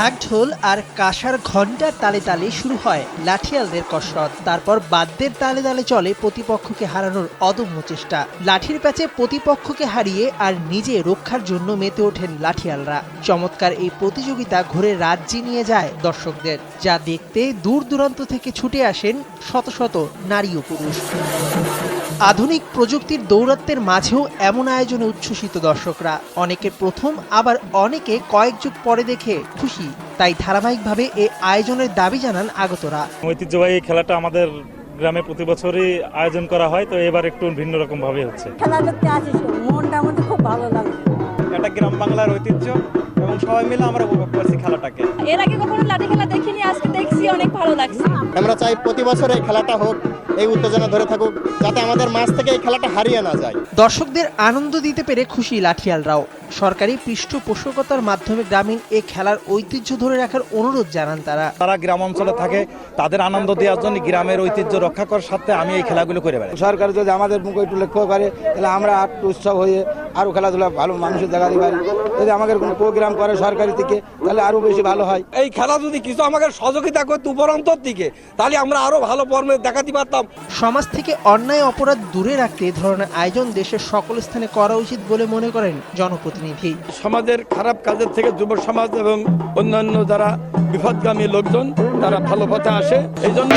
ঢাক ঢোল আর কাঁসার ঘণ্টার তালে তালে শুরু হয় লাঠিয়ালদের কসরত। তারপর বাদ্যের তালে তালে চলে প্রতিপক্ষকে হারানোর অদম্য চেষ্টা। লাঠির প্যাচে প্রতিপক্ষকে হারিয়ে আর নিজে রক্ষার জন্য মেতে ওঠেন লাঠিয়ালরা। চমৎকার এই প্রতিযোগিতা ঘুরে রাজ্যে নিয়ে যায় দর্শকদের, যা দেখতে দূর দূরান্ত থেকে ছুটে আসেন শত শত নারী ও পুরুষ। আধুনিক প্রযুক্তির দৌরাত্বের মাঝেও এমন আয়োজনে উচ্ছ্বসিত দর্শকরা। অনেকে প্রথম আবার অনেকে কয়েক যুগ পরে দেখে খুশি। তাই ধারাবাহিকভাবে এ আয়োজনের দাবি জানান আগতরা। ঐতিহ্যবাহী এই খেলাটা আমাদের গ্রামে প্রতি বছরই আয়োজন করা হয় তো এবার একটু ভিন্ন রকম ভাবে হচ্ছে খেলা দেখতে আসিস মনটা আমাদের খুব ভালো লাগছে এটা গ্রাম বাংলার ঐতিহ্য। সবাই মিলে আমরা উপভোগ করছি খেলাটাকে। এর আগে কখনো লাঠি খেলা দেখিনি আজকে দেখছি অনেক ভালো লাগছে। আমরা চাই প্রতি বছর এই খেলাটা হোক এই উত্তেজনা ধরে থাকুক যাতে আমাদের মাঝ থেকে এই খেলাটা হারিয়ে না যায়। দর্শকদের আনন্দ দিতে পেরে খুশি লাঠিয়ালরাও। সরকারি পৃষ্ঠপোষকতার মাধ্যমে গ্রামীণ এ খেলার ঐতিহ্য ধরে রাখার অনুরোধ জানান তারা। তারা গ্রাম অঞ্চলে থাকে তাদের আনন্দ দেওয়ার জন্য গ্রামের ঐতিহ্য রক্ষা করার সাথে আমি এই খেলাগুলো করে বেড়াই। সরকার যদি আমাদের মুখে একটু লক্ষ্য করে তাহলে আমরা একটু উৎসব হয়ে আরও খেলাধুলা ভালো মানুষের দেখাতে পারি যদি আমাদের কোনো প্রোগ্রাম করে সরকারি থেকে তাহলে আরও বেশি ভালো হয়। এই খেলা যদি কিছু আমাকে সহযোগিতা করতো উপরন্তর দিকে তাহলে আমরা আরও ভালো ফর্মে দেখাতে পারতাম। সমাজ থেকে অন্যায় অপরাধ দূরে রাখতে এ ধরনের আয়োজন দেশের সকল স্থানে করা উচিত বলে মনে করেন জনপ্রতিনিধি। সমাজের খারাপ কাজের থেকে যুব সমাজ এবং অন্যান্য যারা বিপদগামী লোকজন তারা ভালো পথে আসে। এই জন্য